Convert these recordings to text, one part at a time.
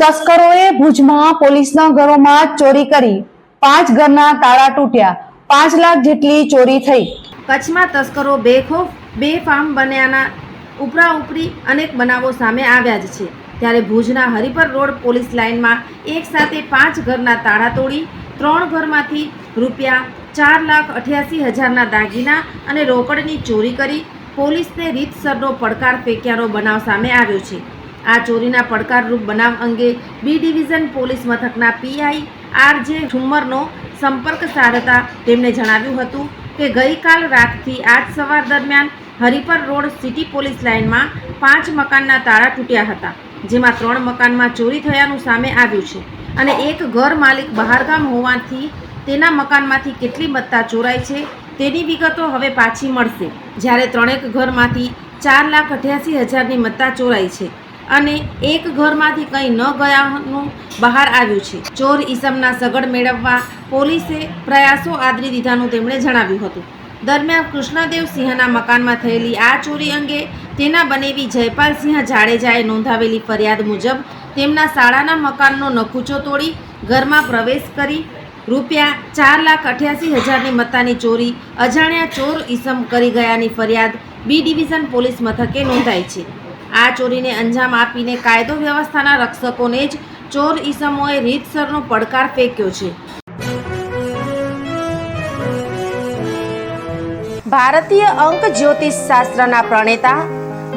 તસ્કરોએ ભુજમાં પોલીસના ઘરોમાં ચોરી કરી. પાંચ ઘરના તાળા તૂટ્યા. પાંચ લાખ જેટલી ચોરી થઈ. કચ્છમાં તસ્કરો બેખોફ, બેફામ બન્યાના ઉપરા ઉપરી અનેક બનાવો સામે આવ્યા જ છે. ત્યારે ભુજના હરિપર રોડ પોલીસ લાઇનમાં એક સાથે પાંચ ઘરના તાળા તોડી, ત્રણ ઘરમાંથી રૂપિયા ચાર લાખ અઠ્યાસી હજારના દાગીના અને રોકડની ચોરી કરી પોલીસને રીતસરનો પડકાર ફેંક્યાનો બનાવ સામે આવ્યો છે. આ ચોરીના પડકારરૂપ બનાવ અંગે બી ડિવિઝન પોલીસ મથકના પીઆઈ આર જે ઠુમ્મરનો સંપર્ક સાધતા તેમણે જણાવ્યું હતું કે ગઈકાલ રાતથી આજ સવાર દરમિયાન હરિપર રોડ સિટી પોલીસ લાઇનમાં પાંચ મકાનના તાળા તૂટ્યા હતા, જેમાં ત્રણ મકાનમાં ચોરી થયાનું સામે આવ્યું છે અને એક ઘર માલિક બહારગામ હોવાથી તેના મકાનમાંથી કેટલી મત્તા ચોરાઈ છે તેની વિગતો હવે પાછી મળશે. જ્યારે ત્રણેક ઘરમાંથી ચાર લાખ અઠ્યાસી હજારની મત્તા ચોરાઈ છે અને એક ઘરમાંથી કંઈ ન ગયાનું બહાર આવ્યું છે. ચોર ઈસમના સગડ મેળવવા પોલીસે પ્રયાસો આદરી દીધાનું તેમણે જણાવ્યું હતું. દરમિયાન કૃષ્ણદેવ સિંહના મકાનમાં થયેલી આ ચોરી અંગે તેના બનેવી જયપાલસિંહ જાડેજાએ નોંધાવેલી ફરિયાદ મુજબ તેમના શાળાના મકાનનો નકુચો તોડી ઘરમાં પ્રવેશ કરી રૂપિયા ચાર લાખ અઠ્યાસી હજારની મત્તાની ચોરી અજાણ્યા ચોર ઈસમ કરી ગયાની ફરિયાદ બી ડિવિઝન પોલીસ મથકે નોંધાઈ છે. આ ચોરીને અંજામ આપીને કાયદો વ્યવસ્થાના રક્ષકોને જ ચોર ઈસમોએ રીતસરનો પડકાર ફેંક્યો છે. ભારતીય અંક જ્યોતિષ શાસ્ત્રના પ્રણેતા,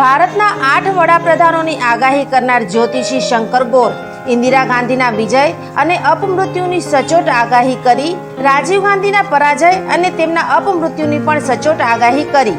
ભારતના આઠ વડાપ્રધાનોની આગાહી કરનાર જ્યોતિષી શંકર ગોર, ઇન્દિરા ગાંધીના વિજય અને અપમૃત્યુની સચોટ આગાહી કરી, રાજીવ ગાંધીના પરાજય અને તેમના અપમૃત્યુની પણ સચોટ આગાહી કરી.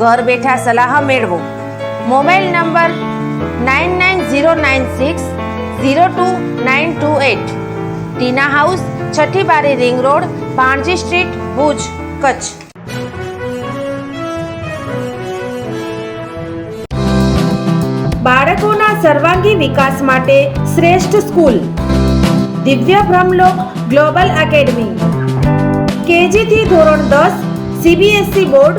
ઘર બેઠા સલાહ મેળવો. Mobile number nine nine zero nine six zero two nine two eight. Tina house છઠ્ઠી બારી ring road Panaji street, Bhuj, Kutch. બાળકોના સર્વાંગી વિકાસ માટે શ્રેષ્ઠ સ્કૂલ. દિવ્ય બ્રહ્મલોક ગ્લોબલ એકેડમી. કેજીથી ધોરણ દસ, સીબીએસઈ બોર્ડ